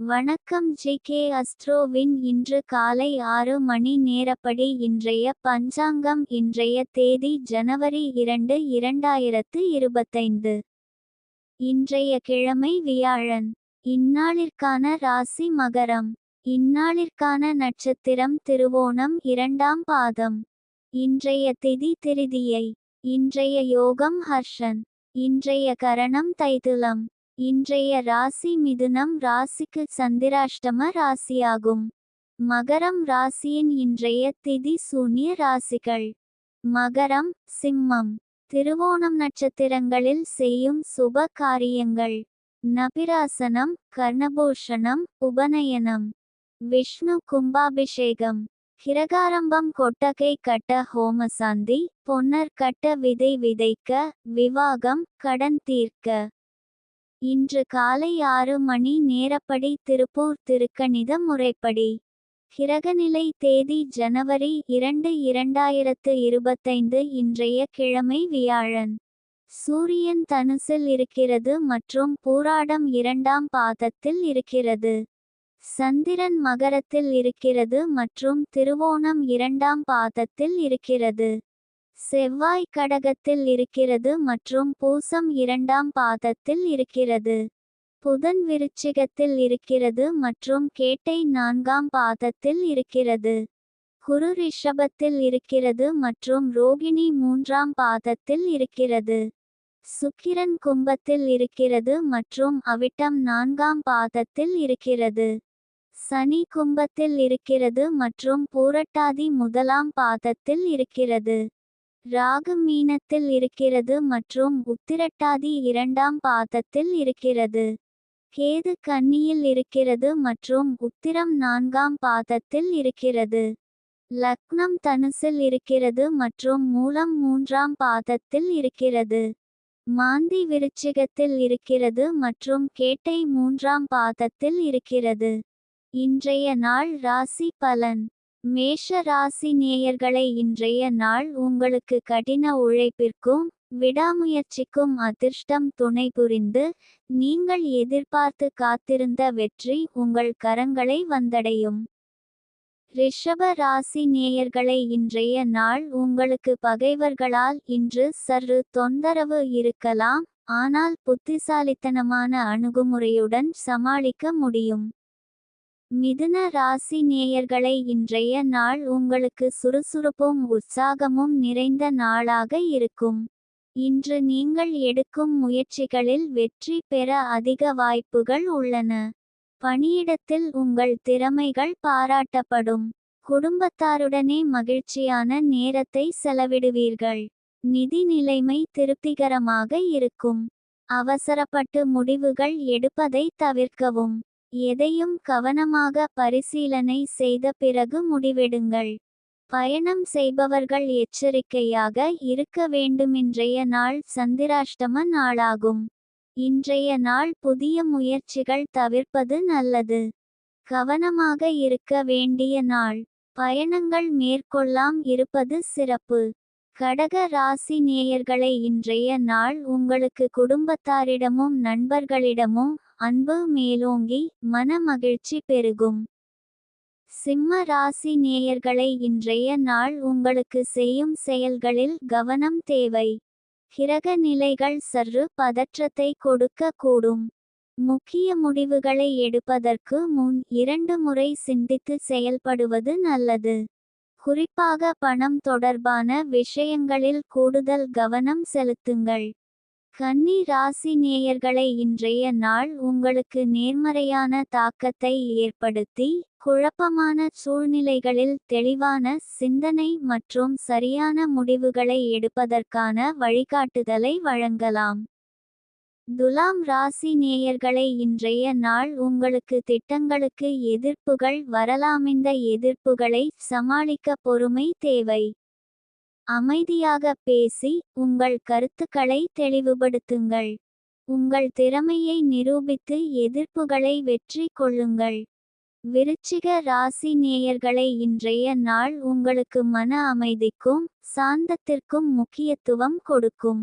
வணக்கம் G K அஸ்ட்ரோவின் இன்று காலை ஆறு மணி நேரப்படி இன்றைய பஞ்சாங்கம் இன்றைய தேதி ஜனவரி இரண்டு இரண்டாயிரத்து இருபத்தைந்து. இன்றைய கிழமை வியாழன். இந்நாளிற்கான ராசி மகரம். இந்நாளிற்கான நட்சத்திரம் திருவோணம் இரண்டாம் பாதம். இன்றைய திதி திருதியை. இன்றைய யோகம் ஹர்ஷன். இன்றைய கரணம் தைதுலம். இன்றைய ராசி மிதுனம் ராசிக்கு சந்திராஷ்டம ராசியாகும். மகரம் ராசியின் இன்றைய திதி சூன்ய ராசிகள். மகரம் சிம்மம். திருவோணம் நட்சத்திரங்களில் செய்யும் சுப காரியங்கள். நபிராசனம் கர்ணபூஷணம் உபநயனம். விஷ்ணு கும்பாபிஷேகம். கிரகாரம்பம் கொட்டகை கட்ட ஹோமசாந்தி பொன்னர் கட்ட விதை விதைக்க விவாகம் கடன் தீர்க்க. இன்று காலை ஆறு மணி நேரப்படி திருப்பூர் திருக்கணித முறைப்படி. கிரகநிலை தேதி ஜனவரி இரண்டு இரண்டாயிரத்து இருபத்தைந்து இன்றைய கிழமை வியாழன். சூரியன் தனுசில் இருக்கிறது மற்றும் பூராடம் இரண்டாம் பாதத்தில் இருக்கிறது. சந்திரன் மகரத்தில் இருக்கிறது மற்றும் திருவோணம் இரண்டாம் பாதத்தில் இருக்கிறது. செவ்வாய் கடகத்தில் இருக்கிறது மற்றும் பூசம் இரண்டாம் பாதத்தில் இருக்கிறது. புதன் விருச்சிகத்தில் இருக்கிறது மற்றும் கேட்டை நான்காம் பாதத்தில் இருக்கிறது. குரு ரிஷபத்தில் இருக்கிறது மற்றும் ரோகிணி மூன்றாம் பாதத்தில் இருக்கிறது. சுக்கிரன் கும்பத்தில் இருக்கிறது மற்றும் அவிட்டம் நான்காம் பாதத்தில் இருக்கிறது. சனி கும்பத்தில் இருக்கிறது மற்றும் பூரட்டாதி முதலாம் பாதத்தில் இருக்கிறது. ராகு மீனத்தில் இருக்கிறது மற்றும் உத்திரட்டாதி இரண்டாம் பாதத்தில் இருக்கிறது. கேது கன்னியில் இருக்கிறது மற்றும் உத்திரம் நான்காம் பாதத்தில் இருக்கிறது. லக்னம் தனுசில் இருக்கிறது மற்றும் மூலம் மூன்றாம் பாதத்தில் இருக்கிறது. மாந்தி விருச்சிகத்தில் இருக்கிறது மற்றும் கேட்டை மூன்றாம் பாதத்தில் இருக்கிறது. இன்றைய நாள் ராசி பலன். மேஷ ராசி நேயர்களை இன்றைய நாள் உங்களுக்கு கடின உழைப்பிற்கும் விடாமுயற்சிக்கும் அதிர்ஷ்டம் துணை புரிந்து நீங்கள் எதிர்பார்த்து காத்திருந்த வெற்றி உங்கள் கரங்களை வந்தடையும். ரிஷப ராசி நேயர்களை இன்றைய நாள் உங்களுக்கு பகைவர்களால் இன்று சற்று தொந்தரவு இருக்கலாம் ஆனால் புத்திசாலித்தனமான அணுகுமுறையுடன் சமாளிக்க முடியும். மிதுன ராசி நேயர்களை இன்றைய நாள் உங்களுக்கு சுறுசுறுப்பும் உற்சாகமும் நிறைந்த நாளாக இருக்கும். இன்று நீங்கள் எடுக்கும் முயற்சிகளில் வெற்றி பெற அதிக வாய்ப்புகள் உள்ளன. பணியிடத்தில் உங்கள் திறமைகள் பாராட்டப்படும். குடும்பத்தாருடனே மகிழ்ச்சியான நேரத்தை செலவிடுவீர்கள். நிதி நிலைமை திருப்திகரமாக இருக்கும். அவசரப்பட்டு முடிவுகள் எடுப்பதை தவிர்க்கவும். எதையும் கவனமாக பரிசீலனை செய்த பிறகு முடிவெடுங்கள். பயணம் செய்பவர்கள் எச்சரிக்கையாக இருக்க வேண்டுமின்றைய நாள் சந்திராஷ்டம நாளாகும். இன்றைய நாள் புதிய முயற்சிகள் தவிர்ப்பது நல்லது. கவனமாக இருக்க வேண்டிய நாள். பயணங்கள் மேற்கொள்ளாம் இருப்பது சிறப்பு. கடக ராசி நேயர்களை இன்றைய நாள் உங்களுக்கு குடும்பத்தாரிடமும் நண்பர்களிடமும் அன்பு மேலோங்கி மன மகிழ்ச்சி பெருகும். சிம்ம ராசி நேயர்களை இன்றைய நாள் உங்களுக்கு செய்யும் செயல்களில் கவனம் தேவை. கிரக நிலைகள் சற்று பதற்றத்தை கொடுக்க கூடும். முக்கிய முடிவுகளை எடுப்பதற்கு முன் இரண்டு முறை சிந்தித்து செயல்படுவது நல்லது. குறிப்பாக பணம் தொடர்பான விஷயங்களில் கூடுதல் கவனம் செலுத்துங்கள். கன்னி ராசி நேயர்களை இன்றைய நாள் உங்களுக்கு நேர்மறையான தாக்கத்தை ஏற்படுத்தி குழப்பமான சூழ்நிலைகளில் தெளிவான சிந்தனை மற்றும் சரியான முடிவுகளை எடுப்பதற்கான வழிகாட்டுதலை வழங்கலாம். துலாம் ராசி நேயர்களை இன்றைய நாள் உங்களுக்கு திட்டங்களுக்கு எதிர்ப்புகள் வரலாமிந்த எதிர்ப்புகளை சமாளிக்க பொறுமை தேவை. அமைதியாக பேசி உங்கள் கருத்துக்களை தெளிவுபடுத்துங்கள். உங்கள் திறமையை நிரூபித்து எதிர்ப்புகளை வெற்றி கொள்ளுங்கள். விருச்சிக ராசி நேயர்களை இன்றைய நாள் உங்களுக்கு மன அமைதிக்கும் சாந்தத்திற்கும் முக்கியத்துவம் கொடுக்கும்.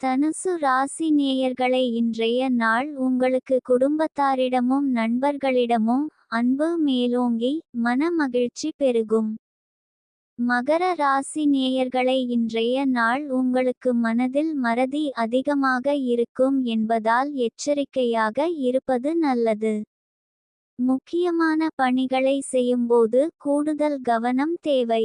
தனுசு ராசி நேயர்களை இன்றைய நாள் உங்களுக்கு குடும்பத்தாரிடமும் நண்பர்களிடமும் அன்பு மேலோங்கி மன மகிழ்ச்சி பெருகும். மகர ராசி நேயர்களை இன்றைய நாள் உங்களுக்கு மனதில் மறதி அதிகமாக இருக்கும் என்பதால் எச்சரிக்கையாக இருப்பது நல்லது. முக்கியமான பணிகளை செய்யும்போது கூடுதல் கவனம் தேவை.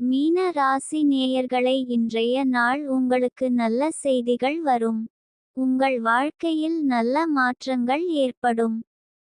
மீன ராசி நேயர்களை இன்றைய நாள் உங்களுக்கு நல்ல செய்திகள் வரும். உங்கள் வாழ்க்கையில் நல்ல மாற்றங்கள் ஏற்படும்.